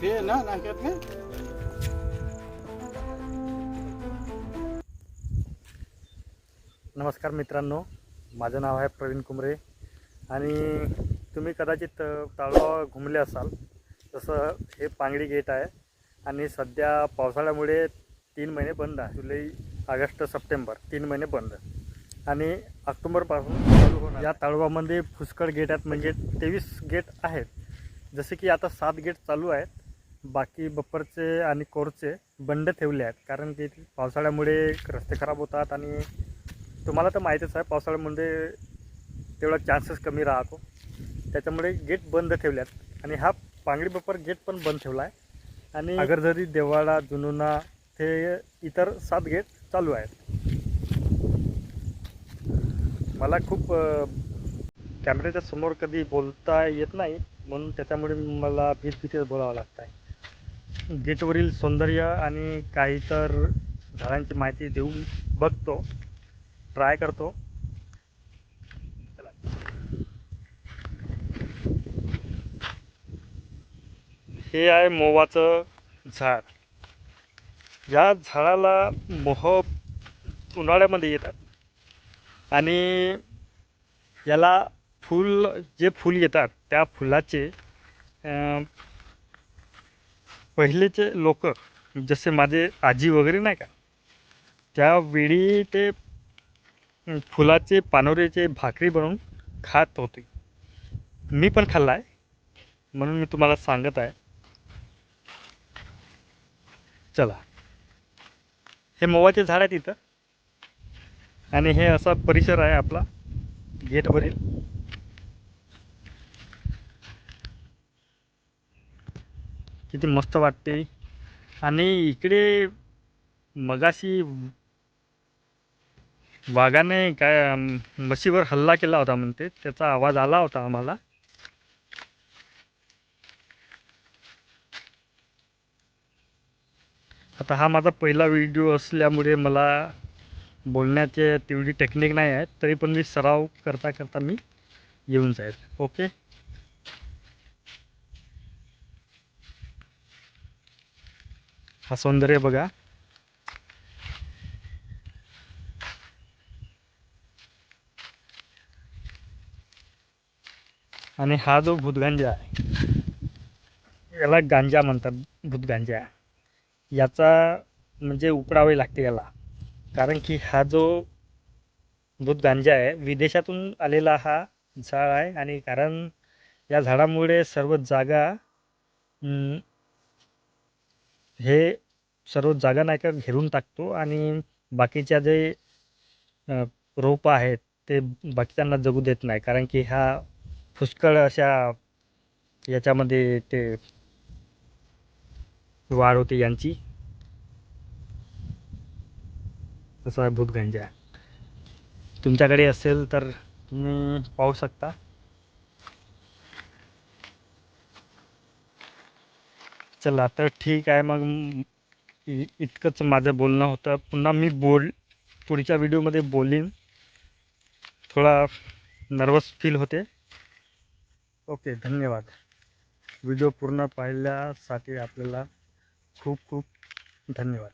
ते ना नाक्यात ना नमस्कार मित्रांनो माझं नाव आहे प्रवीण कुमरे आणि तुम्ही कदाचित अ, ताळगाव घुमले असाल. तसं हे पांगडी गेट आहे. आणि सध्या पावसाळ्यामुळे तीन महिने बंद आहे. जुलै ऑगस्ट सप्टेंबर तीन महिने बंद. आणि ऑक्टोबरपासून चालू होणार. या तळवामध्ये पुष्कळ गेट आहेत. म्हणजे तेवीस गेट आहेत. जसे की आता सात गेट चालू आहेत. बाकी बप्परचे आणि कोरचे बंड ठेवले आहेत. कारण की पावसाळ्यामुळे रस्ते खराब होतात आणि तुम्हाला तर माहीतच आहे पावसाळ्यामध्ये तेवढा चान्सेस कमी राहतो. त्याच्यामुळे गेट बंद ठेवले आहेत. आणि हा पांगडी बप्पर गेट पण बंद ठेवला आहे. आणि अगरझरी देवाळा जुनुना ते इतर सात गेट चालू आहेत. मला खूप कॅमेऱ्याच्या समोर कधी बोलता येत नाही म्हणून त्याच्यामुळे मला भीत भीतीच बोलावं लागतं आहे गेटवरील सौंदर्य आणि काही तर झाडांची माहिती देऊन बघतो ट्राय करतो. हे आहे मोवाचं झाड. या झाडाला मोह उन्हाळ्यामध्ये येतात. आणि याला फूल जे फूल येतात त्या फुलाचे पहिलेचे लोक जसे माझे आजी वगैरे नाही का त्यावेळी ते फुलाचे पानोऱ्याचे भाकरी बनवून खात होते. मी पण खाल्ला आहे म्हणून मी तुम्हाला सांगत आहे. चला. हे मोवाचे झाड आहे तिथं. आणि हे असा परिसर आहे आपला गेटवरील. किती मस्त वाटते. आणि इकडे मगाशी वाघाने काय म्हशीवर हल्ला केला होता म्हणते त्याचा आवाज आला होता आम्हाला. आता हा माझा पहिला व्हिडिओ असल्यामुळे मला बोलण्याचे तेवढी टेक्निक नाही आहे तरी पण मी सराव करता करता मी येऊन जाईल. ओके हा सौंदर्य बघा. आणि हा जो भूतगांजा आहे याला गांजा म्हणतात भूतगांजा. याचा म्हणजे उपडावे लागते याला. कारण की हा जो भूतगांजा आहे विदेशातून आलेला हा झाड आहे आणि कारण या झाडामुळे सर्व जागा हे सर्व जागा नाही का घेरून टाकतो आणि बाकीच्या जे रोपं आहेत ते बाकीच्यांना जगू देत नाही. कारण की हा पुष्कळ अशा याच्यामध्ये ते वाढ होते यांची. जसा आहे भूतगंजा तुमच्याकडे असेल तर तुम्ही पाहू शकता. चला तर ठीक आहे. मग इ- इतकंच माझं बोलणं होतं. पुन्हा मी बोल पुढच्या व्हिडिओमध्ये बोलीन. थोडा नर्वस फील होते. ओके धन्यवाद. व्हिडिओ पूर्ण पाहिल्यासाठी आपल्याला खूप खूप धन्यवाद.